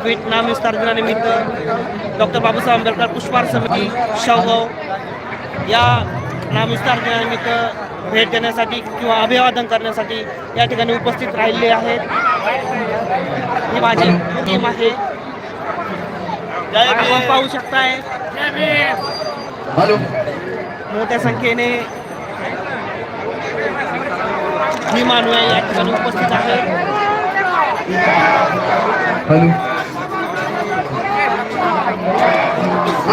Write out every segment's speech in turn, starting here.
नाम उस्तार दिनानिमित्त डॉक्टर बाबासाहेब आंबेडकर पुष्पार समिती शाहूगाव या नामविस्तार दिनानिमित्त भेट देण्यासाठी किंवा अभिवादन करण्यासाठी या ठिकाणी उपस्थित राहिले आहेत. ही माझी टीम आहे. आपण पाहू शकताय. मोठ्या संख्येने ही मानवे या ठिकाणी उपस्थित आहे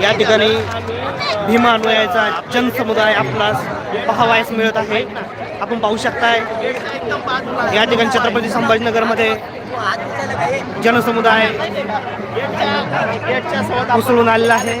या ठिकाणी भीमा अनुयायाचा जनसमुदाय आपणास पाहावयास मिळत आहे. आपण पाहू शकताय या ठिकाणी छत्रपती संभाजीनगरमध्ये जनसमुदाय उसळून आलेला आहे.